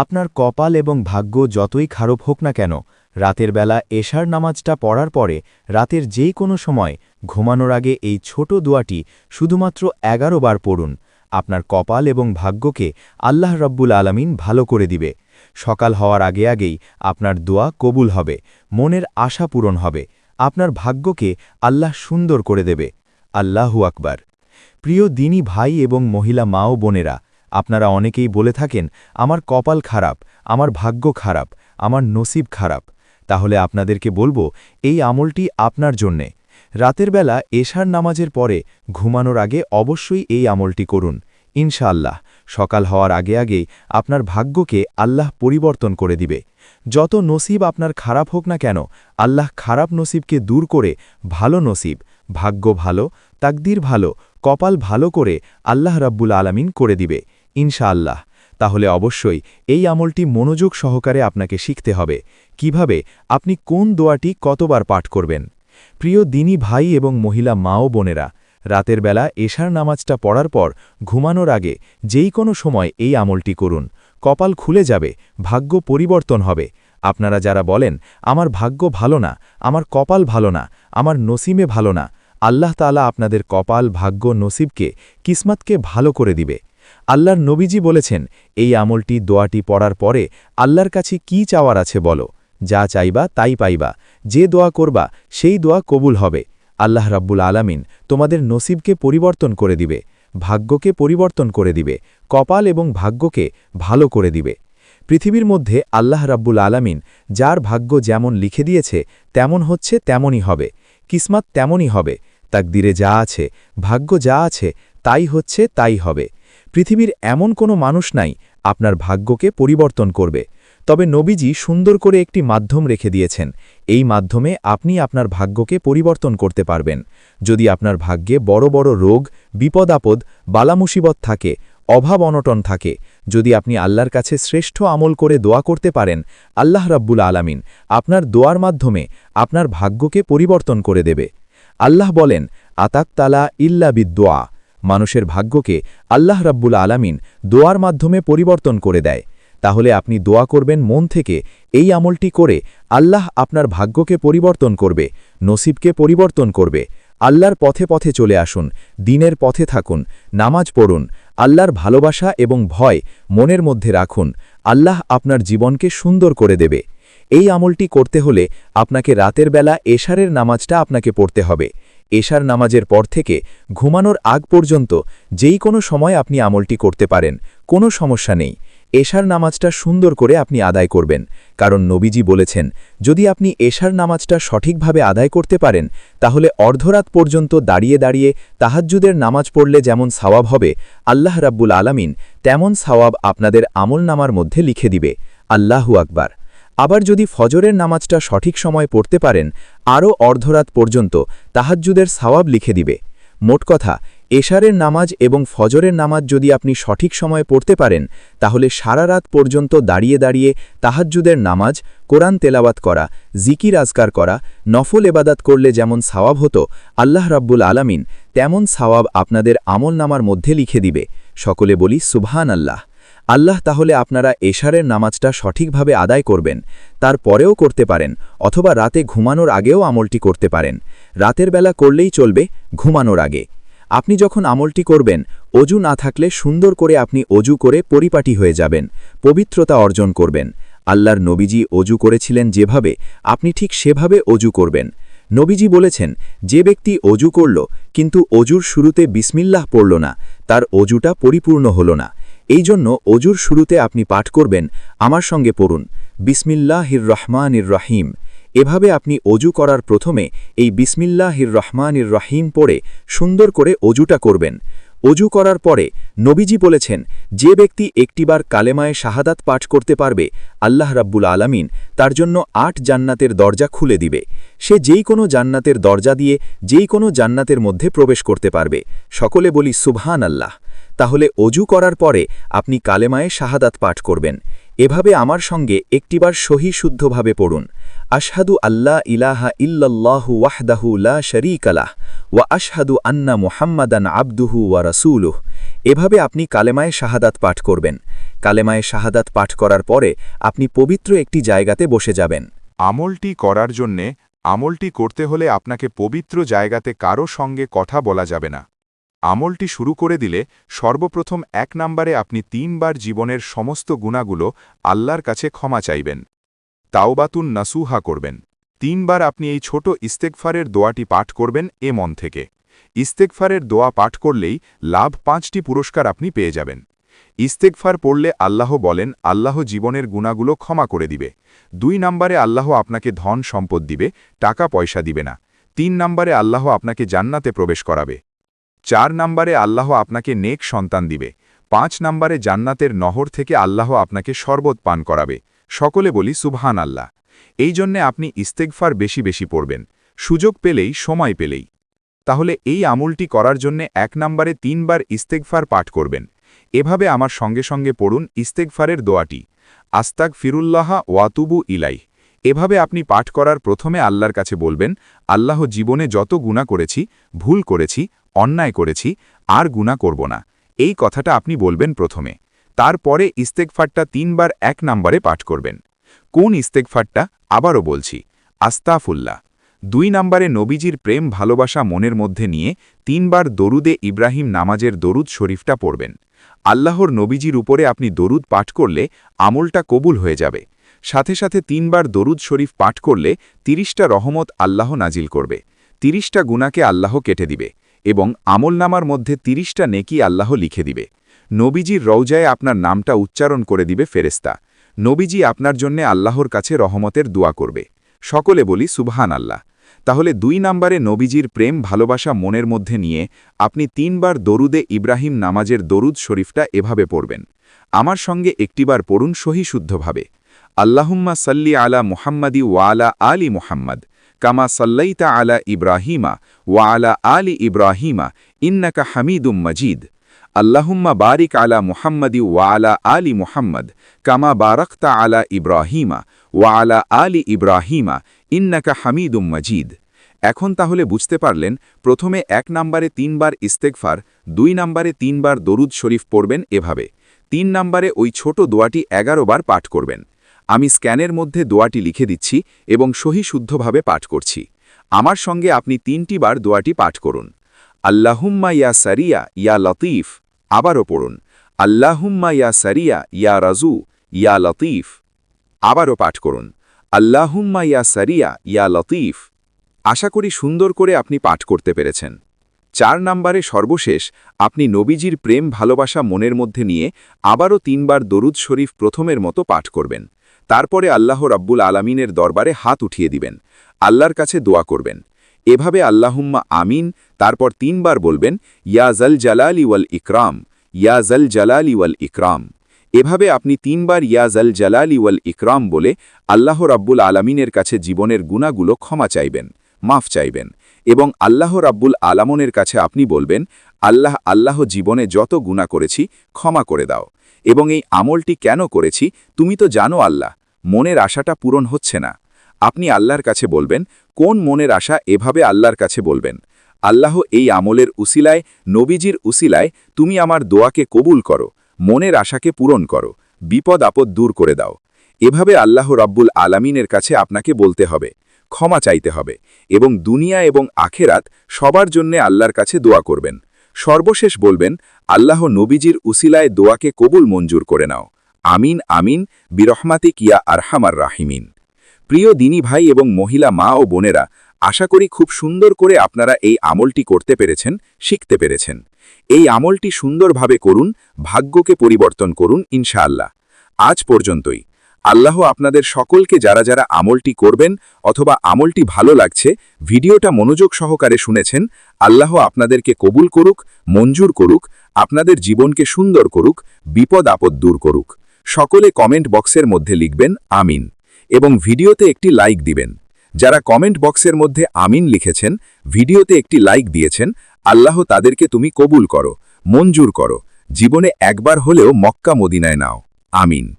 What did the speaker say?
আপনার কপাল এবং ভাগ্য যতই খারাপ হোক না কেন, রাতের বেলা এশার নামাজটা পড়ার পরে রাতের যে কোনো সময় ঘুমানোর আগে এই ছোট দোয়াটি শুধুমাত্র এগারো বার পড়ুন। আপনার কপাল এবং ভাগ্যকে আল্লাহ রব্বুল আলামিন ভালো করে দিবে। সকাল হওয়ার আগে আগেই আপনার দোয়া কবুল হবে, মনের আশা পূরণ হবে। আপনার ভাগ্যকে আল্লাহ সুন্দর করে দেবে। আল্লাহু আকবার। প্রিয় দিনী ভাই এবং মহিলা মা ও বোনেরা আপনারা অনেকেই বলে থাকেন, আমার কপাল খারাপ, আমার ভাগ্য খারাপ, আমার নসিব খারাপ। তাহলে আপনাদেরকে বলব, এই আমলটি আপনার জন্যে। রাতের বেলা এশার নামাজের পরে ঘুমানোর আগে অবশ্যই এই আমলটি করুন। ইনশাআল্লাহ, সকাল হওয়ার আগে আগেই আপনার ভাগ্যকে আল্লাহ পরিবর্তন করে দিবে। যত নসিব আপনার খারাপ হোক না কেন, আল্লাহ খারাপ নসিবকে দূর করে ভালো নসিব, ভাগ্য ভালো, তাকদির ভালো, কপাল ভালো করে আল্লাহ রাব্বুল আলামিন করে দিবে। ইনশাআল্লাহ। তাহলে অবশ্যই এই আমলটি মনোযোগ সহকারে আপনাকে শিখতে হবে। কীভাবে? আপনি কোন দোয়াটি কতবার পাঠ করবেন? প্রিয় দিনী ভাই এবং মহিলা মা ও বোনেরা, রাতের বেলা এশার নামাজটা পড়ার পর ঘুমানোর আগে যেই কোনো সময় এই আমলটি করুন। কপাল খুলে যাবে, ভাগ্য পরিবর্তন হবে। আপনারা যারা বলেন, আমার ভাগ্য ভালো না, আমার কপাল ভালো না, আমার নসিমে ভালো না, আল্লাহ তালা আপনাদের কপাল, ভাগ্য, নসিবকে, কিসমতকে ভালো করে দিবে। আল্লাহর নবীজি বলেছেন, এই আমলটি, দোয়াটি পড়ার পরে আল্লাহর কাছে কি চাওয়ার আছে বলো। যা চাইবা তাই পাইবা, যে দোয়া করবা সেই দোয়া কবুল হবে। আল্লাহ রাব্বুল আলামিন তোমাদের নসিবকে পরিবর্তন করে দিবে, ভাগ্যকে পরিবর্তন করে দিবে, কপাল এবং ভাগ্যকে ভালো করে দিবে। পৃথিবীর মধ্যে আল্লাহ রাব্বুল আলামিন যার ভাগ্য যেমন লিখে দিয়েছে, তেমন হচ্ছে তেমনই হবে। কিসমাত তেমনই হবে। তাকদিরে যা আছে, ভাগ্য যা আছে, তাই হচ্ছে তাই হবে। পৃথিবীর এমন কোনো মানুষ নাই, আপনার ভাগ্যকে পরিবর্তন করবে। তবে নবীজি সুন্দর করে একটি মাধ্যম রেখে দিয়েছেন। এই মাধ্যমে আপনি আপনার ভাগ্যকে পরিবর্তন করতে পারবেন। যদি আপনার ভাগ্যে বড় বড় রোগ, বিপদ আপদ, বালামুসিবত থাকে, অভাব অনটন থাকে, যদি আপনি আল্লাহর কাছে শ্রেষ্ঠ আমল করে দোয়া করতে পারেন, আল্লাহ রাব্বুল আলামিন আপনার দোয়ার মাধ্যমে আপনার ভাগ্যকে পরিবর্তন করে দেবে। আল্লাহ বলেন, আতাকতালা ইল্লা বিদোয়া মানুষের ভাগ্যকে আল্লাহ রাব্বুল আলামিন দোয়ার মাধ্যমে পরিবর্তন করে দেয়। তাহলে আপনি দোয়া করবেন মন থেকে এই আমলটি করে আল্লাহ আপনার ভাগ্যকে পরিবর্তন করবে, নসিবকে পরিবর্তন করবে। আল্লাহর পথে পথে চলে আসুন, দিনের পথে থাকুন, নামাজ পড়ুন, আল্লাহর ভালোবাসা এবং ভয় মনের মধ্যে রাখুন, আল্লাহ আপনার জীবনকে সুন্দর করে দেবে। এই আমলটি করতে হলে আপনাকে রাতের বেলা এশারের নামাজটা আপনাকে পড়তে হবে। এশার নামাজের পর থেকে ঘুমানোর আগ পর্যন্ত যেই কোনো সময় আপনি আমলটি করতে পারেন, কোনো সমস্যা নেই। এশার নামাজটা সুন্দর করে আপনি আদায় করবেন। কারণ নবীজি বলেছেন, যদি আপনি এশার নামাজটা সঠিকভাবে আদায় করতে পারেন, তাহলে অর্ধরাত পর্যন্ত দাঁড়িয়ে দাঁড়িয়ে তাহাজ্জুদের নামাজ পড়লে যেমন সাওয়াব হবে, আল্লাহ রাব্বুল আলামিন তেমন সাওয়াব আপনাদের আমল নামার মধ্যে লিখে দিবে। আল্লাহু আকবার। আবার যদি ফজরের নামাজটা সঠিক সময় পড়তে পারেন, আরও অর্ধরাত পর্যন্ত তাহাজ্জুদের সাওয়াব লিখে দিবে। মোট কথা, এশারের নামাজ এবং ফজরের নামাজ যদি আপনি সঠিক সময়ে পড়তে পারেন, তাহলে সারা রাত পর্যন্ত দাঁড়িয়ে দাঁড়িয়ে তাহাজ্জুদের নামাজ, কোরআন তেলাওয়াত করা, জিকির আজকার করা, নফল এবাদাত করলে যেমন সাওয়াব হতো, আল্লাহ রাব্বুল আলামিন তেমন সাওয়াব আপনাদের আমল নামার মধ্যে লিখে দিবে। সকলে বলি সুবহান আল্লাহ আল্লাহ তাহলে আপনারা এশারের নামাজটা সঠিকভাবে আদায় করবেন তার পরেও করতে পারেন, অথবা রাতে ঘুমানোর আগেও আমলটি করতে পারেন। রাতের বেলা করলেই চলবে, ঘুমানোর আগে। আপনি যখন আমলটি করবেন, অজু না থাকলে সুন্দর করে আপনি অজু করে পরিপাটি হয়ে যাবেন, পবিত্রতা অর্জন করবেন। আল্লাহর নবীজি অজু করেছিলেন যেভাবে, আপনি ঠিক সেভাবে অজু করবেন। নবীজি বলেছেন, যে ব্যক্তি অজু করল, কিন্তু অজুর শুরুতে বিসমিল্লাহ পড়ল না, তার অজুটা পরিপূর্ণ হল না। এই জন্য অজুর শুরুতে আপনি পাঠ করবেন, আমার সঙ্গে পড়ুন। বিসমিল্লাহির রহমানির রহিম এভাবে আপনি অজু করার প্রথমে এই বিসমিল্লাহির রহমানির রহিম পড়ে সুন্দর করে অজুটা করবেন। অজু করার পরে নবীজি বলেছেন, যে ব্যক্তি একটিবার কালেমায় শাহাদাত পাঠ করতে পারবে, আল্লাহ রাব্বুল আলামিন তার জন্য আট জান্নাতের দরজা খুলে দিবে। সে যেই কোনো জান্নাতের দরজা দিয়ে যেই কোনো জান্নাতের মধ্যে প্রবেশ করতে পারবে। সকলে বলি সুবহান আল্লাহ তাহলে অজু করার পরে আপনি কালেমায়ে শাহাদাত পাঠ করবেন। এভাবে আমার সঙ্গে একটিবার সহি শুদ্ধভাবে পড়ুন। আশহাদু আল্লাহ ইলাহা ইল্লাল্লাহু ওয়াহদাহু লা শরীকালাহ ওয়া আশহাদু আন্না মুহাম্মাদান আবদুহু ওয়া রাসূলুহ। এভাবে আপনি কালেমায়ে শাহাদাত পাঠ করবেন। কালেমায়ে শাহাদাত পাঠ করার পরে আপনি পবিত্র একটি জায়গাতে বসে যাবেন। আমলটি করার জন্যে আমলটি করতে হলে আপনাকে পবিত্র জায়গাতে কারও সঙ্গে কথা বলা যাবে না। আমলটি শুরু করে দিলে সর্বপ্রথম এক নম্বরে আপনি তিনবার জীবনের সমস্ত গুণাগুলো আল্লাহর কাছে ক্ষমা চাইবেন। তাওবাতুন নাসুহা করবেন। তিনবার আপনি এই ছোট ইস্তেকফারের দোয়াটি পাঠ করবেন এ মন থেকে। ইস্তেকফারের দোয়া পাঠ করলেই লাভ পাঁচটি পুরস্কার আপনি পেয়ে যাবেন। ইস্তেকফার পড়লে আল্লাহ বলেন, আল্লাহ জীবনের গুণাগুলো ক্ষমা করে দিবে। দুই নম্বরে আল্লাহ আপনাকে ধন সম্পদ দিবে, টাকা পয়সা দিবে না। তিন নম্বরে আল্লাহ আপনাকে জান্নাতে প্রবেশ করাবে। চার নম্বরে আল্লাহ আপনাকে নেক সন্তান দিবে, পাঁচ নম্বরে জান্নাতের নহর থেকে আল্লাহ আপনাকে শরবত পান করাবে। সকলে বলি সুবহান আল্লাহ এই জন্যে আপনি ইস্তেকফার বেশি বেশি পড়বেন, সুযোগ পেলেই, সময় পেলেই। তাহলে এই আমলটি করার জন্যে এক নম্বরে তিনবার ইস্তেকফার পাঠ করবেন। এভাবে আমার সঙ্গে সঙ্গে পড়ুন ইস্তেকফারের দোয়াটি। আস্তাক ফিরুল্লাহা ওয়াতুবু ইলাই এভাবে আপনি পাঠ করার প্রথমে আল্লাহর কাছে বলবেন, আল্লাহ জীবনে যত গুণা করেছি, ভুল করেছি, অন্যায় করেছি, আর গুণা করব না। এই কথাটা আপনি বলবেন প্রথমে। তারপরে ইস্তেকফারটা তিনবার এক নম্বরে পাঠ করবেন। কোন ইস্তেকফারটা আবারও বলছি, আস্তাফুল্লাহ। দুই নম্বরে নবীজির প্রেম, ভালোবাসা মনের মধ্যে নিয়ে তিনবার দরুদে ইব্রাহিম নামাজের দরুদ শরীফটা পড়বেন। আল্লাহর নবীজির উপরে আপনি দরুদ পাঠ করলে আমলটা কবুল হয়ে যাবে। সাথে সাথে তিনবার দরুদ শরীফ পাঠ করলে তিরিশটা রহমত আল্লাহ নাজিল করবে। তিরিশটা গুণাকে আল্লাহ কেটে দিবে এবং আমলনামার মধ্যে তিরিশটা নেকি আল্লাহ লিখে দিবে। নবীজির রৌজায় আপনার নামটা উচ্চারণ করে দিবে ফেরেস্তা নবীজি আপনার জন্যে আল্লাহর কাছে রহমতের দোয়া করবে। সকলে বলি সুবহান আল্লাহ তাহলে দুই নম্বরে নবীজির প্রেম, ভালোবাসা মনের মধ্যে নিয়ে আপনি তিনবার দরুদে ইব্রাহিম নামাজের দরুদ শরীফটা এভাবে পড়বেন। আমার সঙ্গে একটিবার পড়ুন সহিশুদ্ধভাবে। আল্লাহুম্মা সাল্লি আলা মুহাম্মাদি ওয়ালা আলি মুহাম্মদ, কামা সাল্লাইতা আলা ইব্রাহিমা ওয়ালা আলি ইব্রাহিমা, ইন্নাকা হামিদুম মজিদ। আল্লাহুম্মা বারিক আলা মুহাম্মাদি ওয়ালা আলি মুহাম্মদ, কামা বারাক্তা আলা ইব্রাহিমা ওয়ালা আলি ইব্রাহিমা, ইন্নাকা হামিদুম মজিদ। এখন তাহলে বুঝতে পারলেন, প্রথমে এক নম্বরে তিনবার ইস্তেকফার দুই নম্বরে তিনবার দরুদ শরীফ পড়বেন এভাবে। তিন নম্বরে ওই ছোট দোয়াটি এগারো বার পাঠ করবেন। আমি স্ক্যানের মধ্যে দোয়াটি লিখে দিচ্ছি এবং সহি শুদ্ধভাবে পাঠ করছি। আমার সঙ্গে আপনি তিনটি বার দোয়াটি পাঠ করুন। আল্লাহুম্মা ইয়া সারিয়া, ইয়া লতিফ, আবারও পড়ুন। আল্লাহুম্মা ইয়া সারিয়া, ইয়া রাজু, ইয়া লতিফ, আবারও পাঠ করুন। আল্লাহুম্মা ইয়া সারিয়া, ইয়া লতিফ, আশা করি সুন্দর করে আপনি পাঠ করতে পেরেছেন। চার নম্বরে সর্বশেষ, আপনি নবীজির প্রেম ভালোবাসা মনের মধ্যে নিয়ে আবারও তিনবার দরুদ শরীফ প্রথমের মতো পাঠ করবেন। তারপরে আল্লাহ রাব্বুল আলামিনের দরবারে হাত উঠিয়ে দিবেন। আল্লাহর কাছে দোয়া করবেন। এভাবে আল্লাহুম্মা আমিন, তারপর তিনবার বলবেন, ইয়া জল জালালি ওয়াল ইকরাম, ইয়া জল জালালি ওয়াল ইকরাম। এভাবে আপনি তিনবার ইয়া জল জালালি ওয়াল ইকরাম বলে আল্লাহ রাব্বুল আলামিনের কাছে জীবনের গুণাগুলো ক্ষমা চাইবেন, মাফ চাইবেন এবং আল্লাহ রাব্বুল আলামনের কাছে আপনি বলবেন, আল্লাহ আল্লাহ জীবনে যত গুণা করেছি ক্ষমা করে দাও এবং এই আমলটি কেন করেছি তুমি তো জানো আল্লাহ মনের আশাটা পূরণ হচ্ছে না। আপনি আল্লাহর কাছে বলবেন, কোন মনের আশা এভাবে আল্লাহর কাছে বলবেন? আল্লাহ এই আমলের উসিলায়, নবীজির উসিলায় তুমি আমার দোয়াকে কবুল করো, মনের আশাকে পূরণ করো, বিপদ আপদ দূর করে দাও। এভাবে আল্লাহ রাব্বুল আলামিনের কাছে আপনাকে বলতে হবে, ক্ষমা চাইতে হবে এবং দুনিয়া এবং আখেরাত সবার জন্যে আল্লাহর কাছে দোয়া করবেন। সর্বশেষ বলবেন, আল্লাহ নবীজির উসিলায় দোয়াকে কবুল মঞ্জুর করে নাও। আমিন আমিন বিরহমাতে কিয়া আরহামার রাহিমিন। প্রিয় দিনী ভাই এবং মহিলা মা ও বোনেরা, আশা করি খুব সুন্দর করে আপনারা এই আমলটি করতে পেরেছেন, শিখতে পেরেছেন। এই আমলটি সুন্দরভাবে করুন, ভাগ্যকে পরিবর্তন করুন, ইনশাআল্লাহ। আজ পর্যন্তই। আল্লাহ আপনাদের সকলকে যারা যারা আমলটি করবেন অথবা আমলটি ভালো লাগছে, ভিডিওটা মনোযোগ সহকারে শুনেছেন, আল্লাহ আপনাদেরকে কবুল করুক, মঞ্জুর করুক, আপনাদের জীবনকে সুন্দর করুক, বিপদ আপদ দূর করুক। সকলে কমেন্ট বক্সের মধ্যে লিখবেন আমিন এবং ভিডিওতে একটি লাইক দিবেন। যারা কমেন্ট বক্সের মধ্যে আমিন লিখেছেন, ভিডিওতে একটি লাইক দিয়েছেন, আল্লাহ তাদেরকে তুমি কবুল করো, মঞ্জুর করো। জীবনে একবার হলেও মক্কা মদিনায় নাও। আমিন।